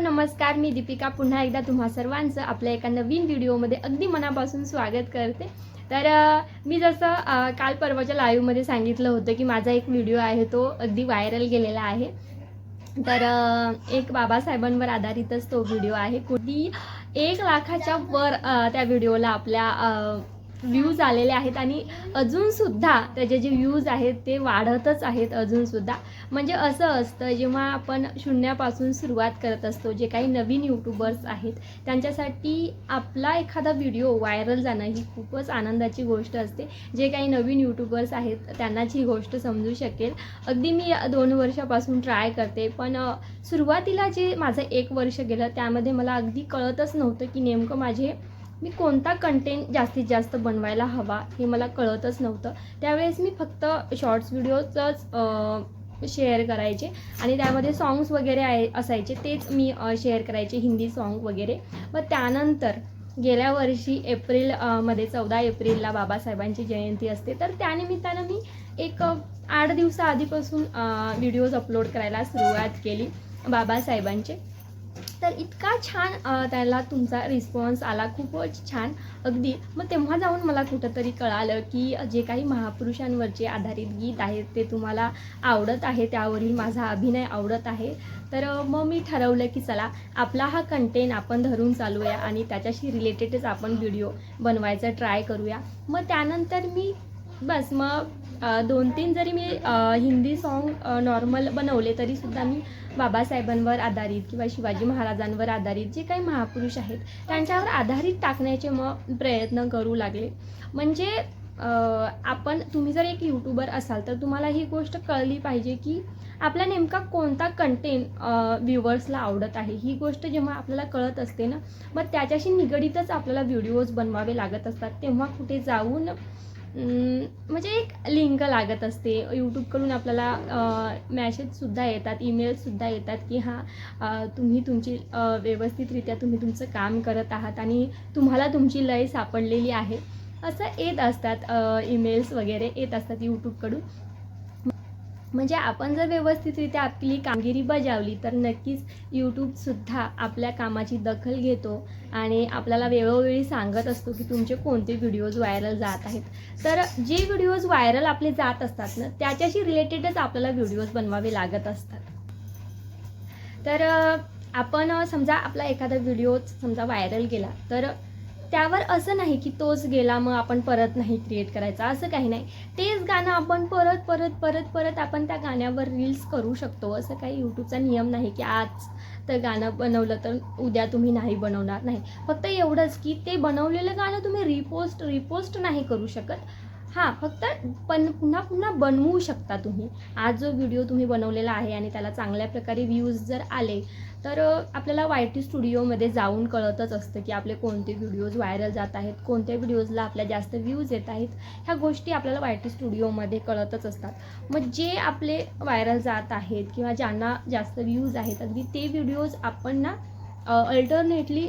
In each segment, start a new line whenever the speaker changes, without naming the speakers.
नमस्कार मी दीपिका. पुन्हा एकदा तुम्हा सर्वांचं आपल्या एका नवीन व्हिडिओमध्ये अगदी मनापासून स्वागत करते. तर मी जसं काल परवाच्या लाईव्हमध्ये सांगितलं होतं की माझा एक व्हिडिओ आहे तो अगदी व्हायरल गेलेला आहे. तर एक बाबासाहेबांवर आधारितच तो व्हिडिओ आहे. कुठली एक लाखाच्या वर त्या व्हिडिओला आपल्या व्ह्यूज आलेले आहेत आणि अजूनसुद्धा त्याचे जे व्ह्यूज आहेत ते वाढतच आहेत अजूनसुद्धा म्हणजे असं असतं जेव्हा आपण शून्यापासून सुरुवात करत असतो जे काही नवीन यूट्यूबर्स आहेत त्यांच्यासाठी आपला एखादा व्हिडिओ व्हायरल जाणं ही खूपच आनंदाची गोष्ट असते. जे काही नवीन यूट्यूबर्स आहेत त्यांनाच ही गोष्ट समजू शकेल. अगदी मी दोन वर्षापासून ट्राय करते पण सुरुवातीला जे माझं एक वर्ष गेलं त्यामध्ये मला अगदी कळतच नव्हतं की नेमकं माझे मी कोणता कंटेंट जास्तीत जास्त बनवायला हवा हे मला कळतच नव्हतं. त्यावेळेस मी फक्त शॉर्ट्स व्हिडिओचंच शेअर करायचे आणि त्यामध्ये सॉंग्स वगैरे आहे असायचे तेच मी शेअर करायचे हिंदी सॉन्ग वगैरे. व त्यानंतर गेल्या वर्षी एप्रिलमध्ये चौदा एप्रिलला बाबासाहेबांची जयंती असते. तर त्यानिमित्तानं मी एक आठ दिवसाआधीपासून व्हिडिओज अपलोड करायला सुरुवात केली बाबासाहेबांचे. तर इतका छान त्याला तुमचा रिस्पॉन्स आला. खूपच छान. अगदी. मग तेव्हा जाऊन मला कुठंतरी कळालं की जे काही महापुरुषांवरचे आधारित गीत आहेत ते तुम्हाला आवडत आहे त्यावरील माझा अभिनय आवडत आहे. तर मग मी ठरवलं की चला आपला हा कंटेंट आपण धरून चालूया आणि त्याच्याशी रिलेटेडच आपण व्हिडिओ बनवायचा ट्राय करूया. मग त्यानंतर मी बस मग दोन तीन जरी मी हिंदी सॉन्ग नॉर्मल बनवले तरीसुद्धा मी बाबासाहेबांवर आधारित किंवा शिवाजी महाराजांवर आधारित जे काही महापुरुष आहेत त्यांच्यावर आधारित टाकण्याचे मग प्रयत्न करू लागले. म्हणजे आपण तुम्ही जर एक यूट्यूबर असाल तर तुम्हाला ही गोष्ट कळली पाहिजे की आपला नेमका कोणता कंटेंट व्ह्युअर्सला आवडत आहे. ही गोष्ट जेव्हा आपल्याला कळत असते ना मग त्याच्याशी निगडीतच आपल्याला व्हिडिओज बनवावे लागत असतात. तेव्हा कुठे जाऊन म्हणजे एक लिंक लागत असते. यूट्यूबकडून आपल्याला मॅसेजसुद्धा येतात ईमेलसुद्धा येतात की हां तुम्ही तुमची व्यवस्थितरित्या तुम्ही तुमचं काम करत आहात आणि तुम्हाला तुमची लय सापडलेली आहे. असं येत असतात ईमेल्स वगैरे येत असतात यूट्यूबकडून म्हणजे आपण जर व्यवस्थितरित्या आपली कामगिरी बजावली तर नक्कीच यूट्यूबसुद्धा आपल्या कामाची दखल घेतो आणि आपल्याला वेळोवेळी सांगत असतो की तुमचे कोणते व्हिडिओज व्हायरल जात आहेत. तर जे व्हिडिओज व्हायरल आपले जात असतात ना त्याच्याशी रिलेटेडच आपल्याला व्हिडिओज बनवावे लागत असतात. तर आपण समजा आपला एखादा व्हिडिओ समजा व्हायरल गेला तर त्यावर असं नाही की तोच गेला मग आपण परत नाही क्रिएट करायचा. असं काही नाही. तेच गाणं आपण परत परत परत परत आपण त्या गाण्यावर रील्स करू शकतो. असं काही यूट्यूबचा नियम नाही की आज तर गाणं बनवलं तर उद्या तुम्ही नाही बनवणार. नाही. फक्त एवढंच की ते बनवलेलं गाणं तुम्ही रिपोस्ट रिपोस्ट नाही करू शकत. हां फक्त पण पुन्हा पुन्हा बनवू शकता तुम्ही. आज जो व्हिडिओ तुम्ही बनवलेला आहे आणि त्याला चांगल्या प्रकारे व्ह्यूज जर आले तर आपल्याला वाय टी स्टुडिओमध्ये जाऊन कळतच असतं की आपले कोणते व्हिडिओज व्हायरल जात आहेत कोणत्या व्हिडिओजला आपल्या जास्त व्ह्यूज येत आहेत ह्या गोष्टी आपल्याला वाय टी स्टुडिओमध्ये कळतच असतात. मग जे आपले व्हायरल जात आहेत किंवा ज्यांना जास्त व्ह्यूज आहेत अगदी ते व्हिडिओज आपण ना अल्टरनेटली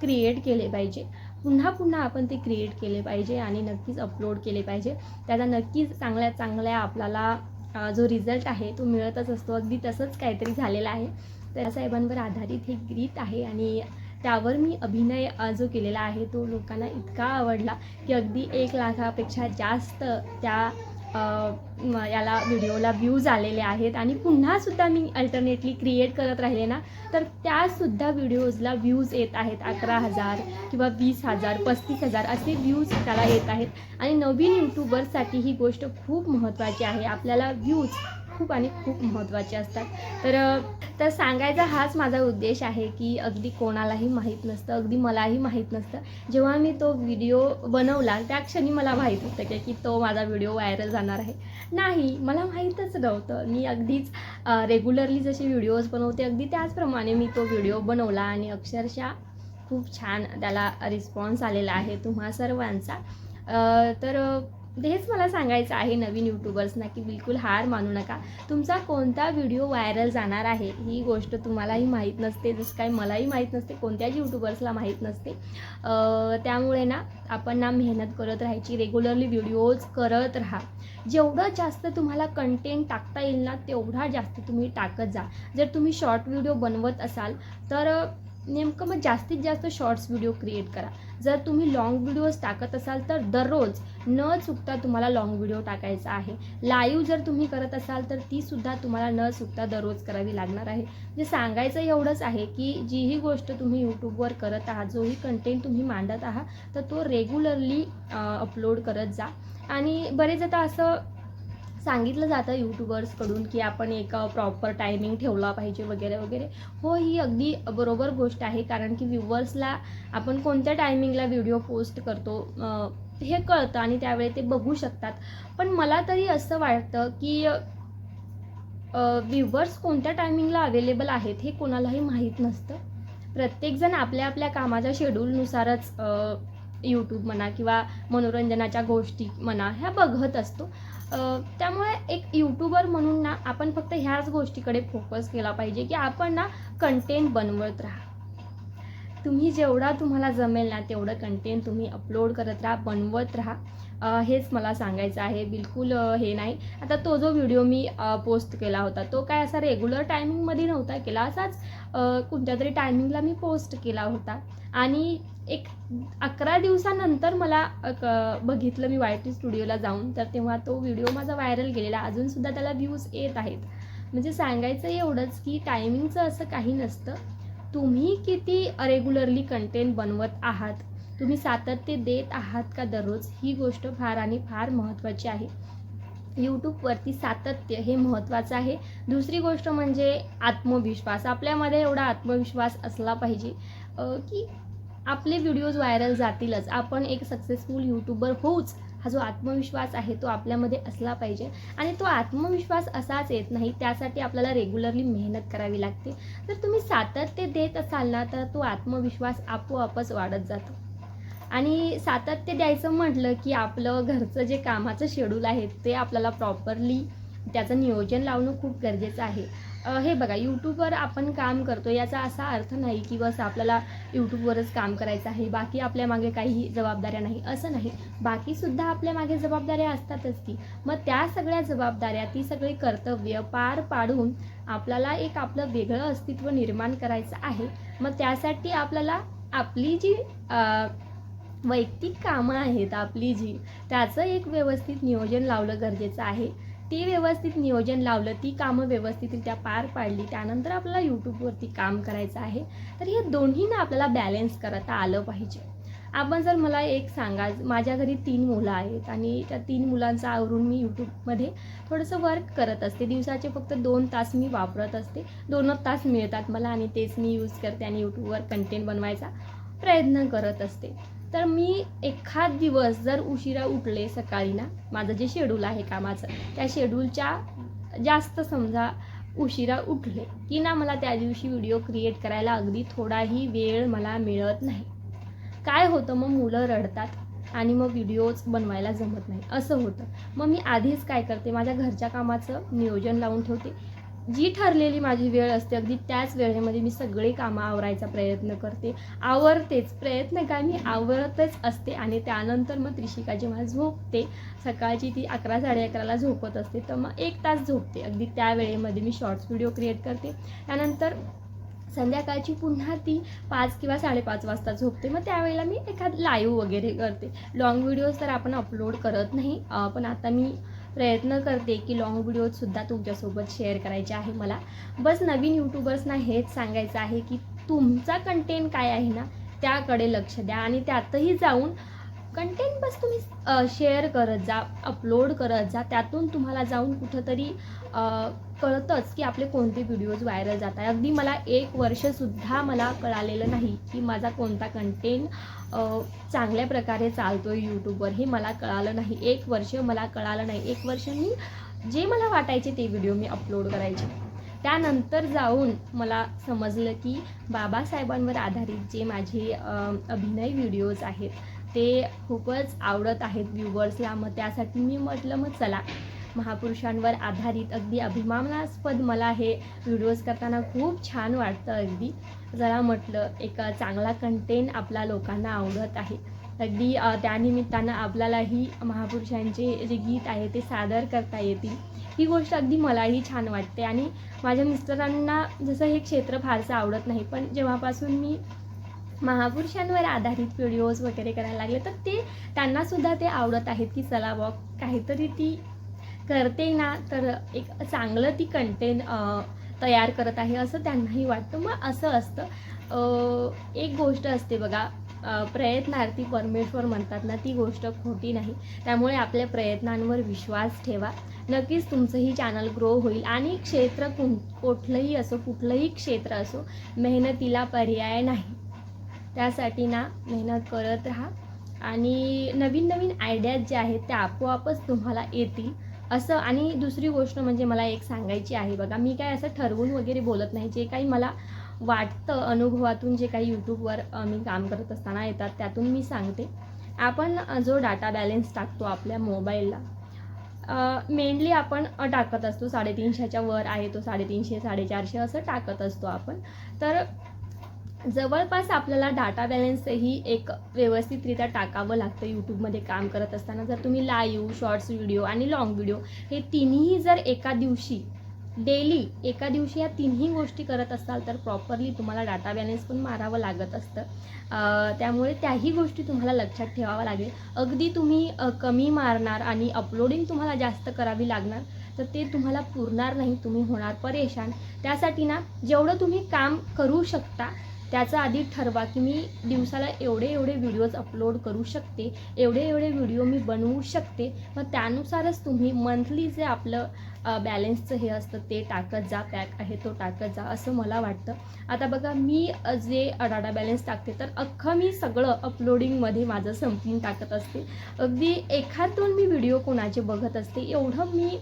क्रिएट केले पाहिजे. पुन्हा पुन्हा आपण ते क्रिएट केले पाहिजे आणि नक्कीच अपलोड केले पाहिजे. त्याचा नक्कीच चांगल्या चांगल्या आपल्याला जो रिझल्ट आहे तो मिळतच असतो. अगदी तसंच काहीतरी झालेलं आहे. त्या साहेबांवर आधारित हे गीत आहे आणि त्यावर मी अभिनय जो केलेला आहे तो लोकांना इतका आवडला की अगदी एक लाखापेक्षा जास्त त्या याला व्हिडिओला व्ह्यूज आलेले आहेत आणि पुन्हासुद्धा मी अल्टरनेटली क्रिएट करत राहिले ना तर त्यासुद्धा व्हिडिओजला व्ह्यूज येत आहेत. अकरा हजार किंवा वीस हजार पस्तीस हजार असे व्ह्यूज त्याला येत आहेत. आणि नवीन यूट्यूबर्ससाठी ही गोष्ट खूप महत्त्वाची आहे. आपल्याला व्ह्यूज खूप आणि खूप महत्त्वाचे असतात. तर तर सांगायचा हाच माझा उद्देश आहे की अगदी कोणालाही माहीत नसतं अगदी मलाही माहीत नसतं. जेव्हा मी तो व्हिडिओ बनवला त्या क्षणी मला माहीत होतं की की तो माझा व्हिडिओ व्हायरल जाणार आहे. नाही मला माहीतच नव्हतं. मी अगदीच रेग्युलरली जसे व्हिडिओज बनवते अगदी त्याचप्रमाणे मी तो व्हिडिओ बनवला आणि अक्षरशः खूप छान त्याला रिस्पॉन्स आलेला आहे तुम्हा सर्वांचा. तर हेच मला सांगायचं आहे नवीन यूट्यूबर्सना की बिलकुल हार मानू नका. तुमचा कोणता व्हिडिओ व्हायरल जाणार आहे ही गोष्ट तुम्हालाही माहीत नसते जसं काय मलाही माहीत नसते कोणत्याच यूट्यूबर्सला माहीत नसते. त्यामुळे ना आपण ना मेहनत करत राहायची रेग्युलरली व्हिडिओज करत राहा. जेवढं जास्त तुम्हाला कंटेंट टाकता येईल ना तेवढा जास्त तुम्ही टाकत जा. जर तुम्ही शॉर्ट व्हिडिओ बनवत असाल तर नेमकं मग जास्तीत जास्त शॉर्ट्स व्हिडिओ क्रिएट करा. जर तुम्ही लाँग व्हिडिओज टाकत असाल तर दररोज न चुकता तुम्हाला लाँग व्हिडिओ टाकायचा आहे. लाईव्ह जर तुम्ही करत असाल तर तीसुद्धा तुम्हाला न चुकता दररोज करावी लागणार आहे. म्हणजे सांगायचं एवढंच आहे की जीही गोष्ट तुम्ही यूट्यूबवर करत आहात जोही कंटेंट तुम्ही मांडत आहात तर तो रेग्युलरली अपलोड करत जा. आणि बरेच आता असं सांगितलं जातं यूट्यूबर्सकडून की आपण एक प्रॉपर टायमिंग ठेवला पाहिजे वगैरे वगैरे. हो ही अगदी बरोबर गोष्ट आहे. कारण की व्ह्युवर्सला आपण कोणत्या टायमिंगला व्हिडिओ पोस्ट करतो हे कळतं आणि त्यावेळी ते बघू शकतात. पण मला तरी असं वाटतं की व्ह्युवर्स कोणत्या टायमिंगला अवेलेबल आहेत हे कोणालाही माहीत नसतं. प्रत्येकजण आपल्या आपल्या कामाच्या शेड्यूलनुसारच यूट्यूब म्हणा किंवा मनोरंजनाच्या गोष्टी म्हणा ह्या बघत असतो. त्यामुळे एक यूट्यूबर म्हणून ना आपण फक्त ह्याच गोष्टीकडे फोकस केला पाहिजे की आपण ना कंटेंट बनवत राहा. तुम्ही जेवढा तुम्हाला जमेल ना तेवढं कंटेंट तुम्ही अपलोड करत राहा बनवत राहा. हेच मला सांगायचं आहे. बिलकुल हे नाही. आता तो जो व्हिडिओ मी पोस्ट केला होता तो काय असा रेग्युलर टायमिंगमध्ये नव्हता केला. असाच कोणत्या तरी टायमिंगला मी पोस्ट केला होता. आणि एक अकरा दिवसानंतर मला क- बघितलं मी वाय टी स्टुडिओला जाऊन. तर तेव्हा तो व्हिडिओ माझा व्हायरल गेलेला. अजूनसुद्धा त्याला व्ह्यूज येत आहेत. म्हणजे सांगायचं एवढंच की टायमिंगचं असं काही नसतं. तुम्ही किती रेग्युलरली कंटेंट बनवत आहात? तुम्ही सातत्य देत आहात का दररोज? ही गोष्ट फार आणि फार महत्त्वाची आहे. यूट्यूबवरती सातत्य हे महत्त्वाचं आहे. दुसरी गोष्ट म्हणजे आत्मविश्वास. आपल्यामध्ये एवढा आत्मविश्वास असला पाहिजे की आपले व्हिडिओज व्हायरल जातीलच. आपण एक सक्सेसफुल यूट्यूबर होऊच हा जो आत्मविश्वास आहे तो आपल्यामध्ये असला पाहिजे. आणि तो आत्मविश्वास असाच येत नाही त्यासाठी आपल्याला रेग्युलरली मेहनत करावी लागते. जर तुम्ही सातत्य देत असाल ना तर तो आत्मविश्वास आपोआपच वाढत जातो. आणि सातत्य द्यायचं म्हटलं की आपलं घरचं जे कामाचं शेड्यूल आहे ते आपल्याला प्रॉपरली त्याचं नियोजन लावणं खूप गरजेचं आहे. हे बघा यूट्यूबवर आपण काम करतो याचा असा अर्थ नाही की बस आपल्याला यूट्यूबवरच काम करायचं आहे बाकी आपल्या मागे काही जबाबदाऱ्या नाही असं नाही. बाकीसुद्धा आपल्या मागे जबाबदाऱ्या असतातच की मग त्या सगळ्या जबाबदाऱ्या ती सगळी कर्तव्य पार पाडून आपल्याला एक आपलं वेगळं अस्तित्व निर्माण करायचं आहे. मग त्यासाठी आपल्याला आपली जी वैयक्तिक कामं आहेत आपली जी त्याचं एक व्यवस्थित नियोजन लावलं गरजेचं आहे. ते व्यवस्थित नियोजन लावलं ती कामं व्यवस्थितरित्या पार पाडली त्यानंतर आपल्याला यूट्यूबवरती काम करायचं आहे. तर हे दोन्ही ना आपल्याला बॅलेन्स करता आलं पाहिजे. आपण जर मला एक सांगा माझ्या घरी तीन मुलं आहेत आणि त्या तीन मुलांचा आवरून मी यूट्यूबमध्ये थोडंसं वर्क करत असते. दिवसाचे फक्त दोन तास मी वापरत असते. दोनच तास मिळतात मला आणि तेच मी यूज करते आणि यूट्यूबवर कंटेंट बनवायचा प्रयत्न करत असते. तर मी एखाद दिवस जर उशिरा उठले सकाळी ना माझं जे शेड्यूल आहे कामाचं त्या शेड्यूलच्या जास्त समजा उशिरा उठले की ना मला त्या दिवशी व्हिडिओ क्रिएट करायला अगदी थोडाही वेळ मला मिळत नाही. काय होतं मग मुलं रडतात आणि मग व्हिडिओज बनवायला जमत नाही. असं होतं. मग मी आधीच काय करते माझ्या घरच्या कामाचं नियोजन लावून ठेवते. जी ठरलेली माझी वेळ असते अगदी त्याच वेळेमध्ये मी सगळे कामं आवरायचा प्रयत्न करते. आवरतेच प्रयत्न काय मी आवरतच असते आणि त्यानंतर मग त्रिशिका जेव्हा झोपते सकाळची ती अकरा साडे अकराला झोपत असते तर मग एक तास झोपते. अगदी त्या वेळेमध्ये मी शॉर्ट्स व्हिडिओ क्रिएट करते. त्यानंतर संध्याकाळची पुन्हा ती पाच किंवा साडेपाच वाजता झोपते. मग त्यावेळेला मी एखाद लाईव्ह वगैरे करते. लॉंग व्हिडिओज तर आपण अपलोड करत नाही पण आता मी प्रयत्न करते की लॉंग व्हिडिओजसुद्धा तुमच्यासोबत शेअर करायचे आहे मला. बस नवीन यूट्यूबर्सना हेच सांगायचं आहे की तुमचा कंटेंट काय आहे ना त्याकडे लक्ष द्या आणि त्यातही जाऊन कंटेंट बस तुम्ही शेअर करत जा अपलोड करत जा. त्यातून तुम्हाला जाऊन कुठंतरी कळतंच की आपले कोणते व्हिडिओज व्हायरल जात आहे अगदी मला एक वर्षसुद्धा मला कळालेलं नाही की माझा कोणता कंटेंट चांगल्या प्रकारे चालतो आहे यूट्यूबवर हे मला कळालं नाही. एक वर्ष मला कळालं नाही. एक वर्ष मी जे मला वाटायचे ते व्हिडिओ मी अपलोड करायचे. त्यानंतर जाऊन मला समजलं की बाबासाहेबांवर आधारित जे माझे अभिनय व्हिडिओज आहेत ते खूपच आवडत आहेत व्ह्युवर्सला मग त्यासाठी मी म्हटलं मग चला. महापुरुषांवर आधारित अगदी अभिमानास्पद मला हे व्हिडिओज करताना खूप छान वाटतं अगदी. जरा म्हटलं एक चांगला कंटेंट आपल्या लोकांना आवडत आहे. अगदी त्यानिमित्तानं आपल्यालाही महापुरुषांचे जे गीत आहे ते सादर करता येतील. ही गोष्ट अगदी मलाही छान वाटते आणि माझ्या मिस्टरांना जसं हे क्षेत्र फारसं आवडत नाही पण जेव्हापासून मी महापुरुषांवर आधारित व्हिडिओज वगैरे करायला लागले तर ते त्यांनासुद्धा ते आवडत आहेत की चला बॉ काहीतरी ती करते ना तर एक चांगलं ती कंटेंट तयार करत आहे असं त्यांनाही वाटतं. मग असं असतं. एक गोष्ट असते बघा प्रयत्नार्थी परमेश्वर म्हणतात ना ती गोष्ट खोटी नाही. त्यामुळे आपल्या प्रयत्नांवर विश्वास ठेवा. नक्कीच तुमचंही चॅनल ग्रो होईल आणि क्षेत्र कुं कुठलंही असो कुठलंही क्षेत्र असो मेहनतीला पर्याय नाही. त्यासाठी ना मेहनत करत राहा. आणि नवीन नवीन आयडियाज ज्या आहेत त्या आपोआपच तुम्हाला येतील. असं आणि दुसरी गोष्ट म्हणजे मला एक सांगायची आहे बघा मी काय असं ठरवून वगैरे बोलत नाही. जे काही मला वाटतं अनुभवातून जे काही यूट्यूबवर मी काम करत असताना येतात त्यातून मी सांगते. आपण जो डाटा बॅलन्स टाकतो आपल्या मोबाईलला मेनली आपण टाकत असतो. साडेतीनशेच्या वर आहे तो साडेतीनशे साडेचारशे असं टाकत असतो आपण. तर जवळपास आपल्याला डाटा बॅलन्सही एक व्यवस्थितरित्या टाकावं लागतं. यूट्यूबमध्ये काम करत असताना जर तुम्ही लाईव्ह शॉर्ट्स व्हिडिओ आणि लॉंग व्हिडिओ हे तिन्ही जर एका दिवशी डेली एका दिवशी या तिन्ही गोष्टी करत असाल तर प्रॉपरली तुम्हाला डाटा बॅलन्स पण मारावं लागत असतं. त्यामुळे त्याही गोष्टी तुम्हाला लक्षात ठेवावं लागेल. अगदी तुम्ही कमी मारणार आणि अपलोडिंग तुम्हाला जास्त करावी लागणार तर ते तुम्हाला पुरणार नाही. तुम्ही होणार परेशान. त्यासाठी ना जेवढं तुम्ही काम करू शकता त्याचा आधी ठरवा की मी दिवसाला एवढे एवढे व्हिडिओज अपलोड करू शकते एवढे एवढे व्हिडिओ मी बनवू शकते. मग त्यानुसारच तुम्ही मंथली जे आपलं बॅलन्सचं हे असतं ते टाकत जा पॅक आहे तो टाकत जा असं मला वाटतं. आता बघा मी जे डाटा बॅलन्स टाकते तर अख्खं मी सगळं अपलोडिंगमध्ये माझं संपून टाकत असते. अगदी एखाद दोन मी व्हिडिओ कोणाचे बघत असते एवढं मी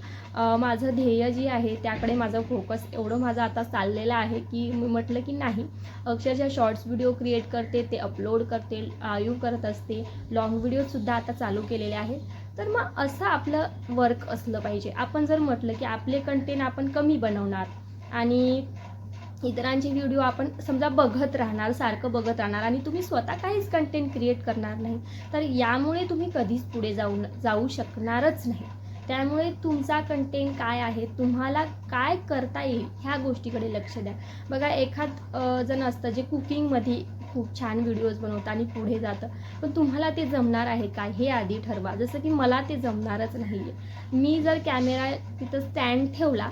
माझं ध्येय जे आहे त्याकडे माझं फोकस एवढं माझं आता चाललेलं आहे की मी म्हटलं की नाही. अक्षरशः शॉर्ट्स व्हिडिओ क्रिएट करते ते अपलोड करते आयू करत असते. लॉंग व्हिडिओसुद्धा आता चालू केलेले आहेत. तर मग असं आपलं वर्क असलं पाहिजे. आपण जर म्हटलं की आपले कंटेंट आपण कमी बनवणार आणि इतरांचे व्हिडिओ आपण समजा बघत राहणार सारखं बघत राहणार आणि तुम्ही स्वतः काहीच कंटेंट क्रिएट करणार नाही तर यामुळे तुम्ही कधीच पुढे जाऊ जाऊ शकणारच नाही. त्यामुळे तुमचा कंटेंट काय आहे तुम्हाला काय करता येईल ह्या गोष्टीकडे लक्ष द्या. बघा एखाद जण असतं जे कुकिंगमध्ये खूप छान व्हिडिओज बनवतं आणि पुढे जातं. पण तुम्हाला ते जमणार आहे का? हे आधी ठरवा. जसं की मला ते जमणारच नाही आहे मी जर कॅमेरा तिथं स्टँड ठेवला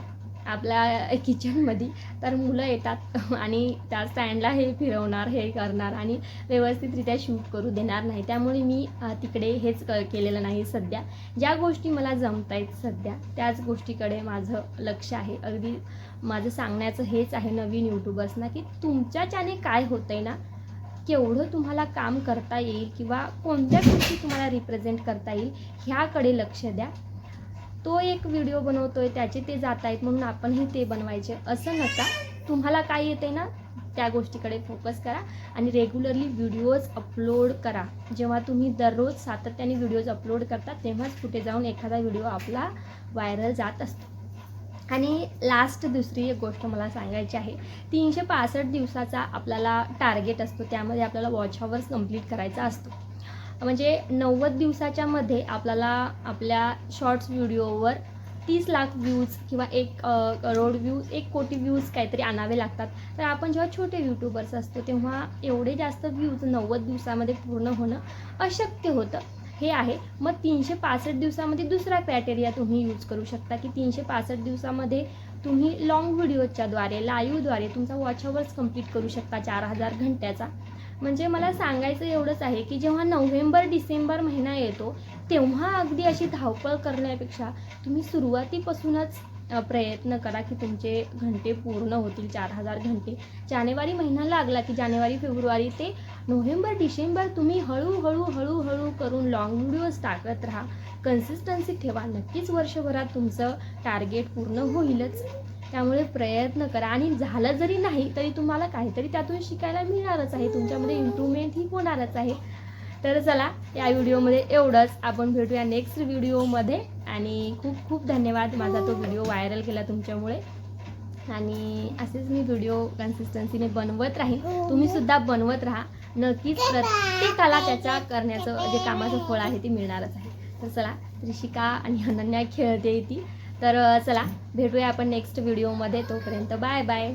आपल्या किचनमध्ये तर मुलं येतात आणि त्या स्टँडला हे फिरवणार हे करणार आणि व्यवस्थितरित्या शूट करू देणार नाही. त्यामुळे मी तिकडे हेच क केलेलं नाही सध्या. ज्या गोष्टी मला जमत आहेत सध्या त्याच गोष्टीकडे माझं लक्ष आहे. अगदी माझं सांगण्याचं हेच आहे नवीन यूट्यूबर्सना की तुमच्याच्याने काय होतं आहे ना केवढं तुम्हाला काम करता येईल किंवा कोणत्या गोष्टी तुम्हाला रिप्रेझेंट करता येईल ह्याकडे लक्ष द्या. तो एक व्हिडिओ बनवतोय त्याचे ते जात आहेत म्हणून आपणही ते बनवायचे. असं नका. तुम्हाला काय येते ना त्या गोष्टीकडे फोकस करा आणि रेग्युलरली व्हिडिओज अपलोड करा. जेव्हा तुम्ही दररोज सातत्याने व्हिडिओज अपलोड करता तेव्हाच कुठे जाऊन एखादा व्हिडिओ आपला व्हायरल जात असतो. आणि लास्ट दुसरी एक गोष्ट मला सांगायची आहे. तीनशे पासष्ट दिवसाचा आपल्याला टार्गेट असतो. त्यामध्ये आपल्याला वॉच हवर्स कंप्लीट करायचा असतो. म्हणजे नव्वद दिवसाच्या मध्ये आपल्याला आपल्या शॉर्ट्स व्हिडिओवर तीस लाख व्ह्यूज किंवा एक करोड व्ह्यूज एक कोटी व्ह्यूज काहीतरी आणावे लागतात. तर आपण जेव्हा छोटे यूट्यूबर्स असतो तेव्हा एवढे जास्त व्ह्यूज नव्वद दिवसामध्ये पूर्ण होणं अशक्य होतं. हे आहे. मग तीनशे पासष्ट दिवसामध्ये दुसरा क्रायटेरिया तुम्ही यूज करू शकता की तीनशे पासष्ट दिवसामध्ये तुम्ही लॉंग व्हिडिओच्याद्वारे लाईव्हद्वारे तुमचा वॉच अवर्स कंप्लीट करू शकता चार हजार घंट्याचा. म्हणजे मला सांगायचं एवढंच आहे की जेव्हा नोव्हेंबर डिसेंबर महिना येतो तेव्हा अगदी अशी धावपळ करण्यापेक्षा तुम्ही सुरुवातीपासूनच प्रयत्न करा की तुमचे घंटे पूर्ण होतील चार हजार घंटे. जानेवारी महिना लागला की जानेवारी फेब्रुवारी ते नोव्हेंबर डिसेंबर तुम्ही हळूहळू हळूहळू करून लॉंग व्हिडिओज टाकत राहा. कन्सिस्टन्सी ठेवा. नक्कीच वर्षभरात तुमचं टार्गेट पूर्ण होईलच. त्यामुळे प्रयत्न करा. आणि झालं जरी नाही तरी तुम्हाला काहीतरी त्यातून शिकायला मिळणारच आहे. तुमच्यामध्ये इम्प्रूव्हमेंट ही होणारच आहे. तर चला या व्हिडिओमध्ये एवढंच. आपण भेटूया नेक्स्ट व्हिडिओमध्ये आणि खूप खूप धन्यवाद माझा तो व्हिडिओ व्हायरल केला तुमच्यामुळे. आणि असेच मी व्हिडिओ कन्सिस्टन्सीने बनवत राहीन. तुम्ही सुद्धा बनवत राहा. नक्कीच प्रत्येकाला त्याच्या करण्याचं जे कामाचं फळ आहे ते मिळणारच आहे. तर चला ऋषिका आणि अनन्या खेळते ती तर चला भेटूया आपण नेक्स्ट व्हिडिओमध्ये. तोपर्यंत बाय बाय.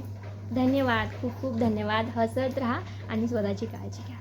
धन्यवाद. खूप खूप धन्यवाद. हसत राहा आणि स्वतःची काळजी घ्या.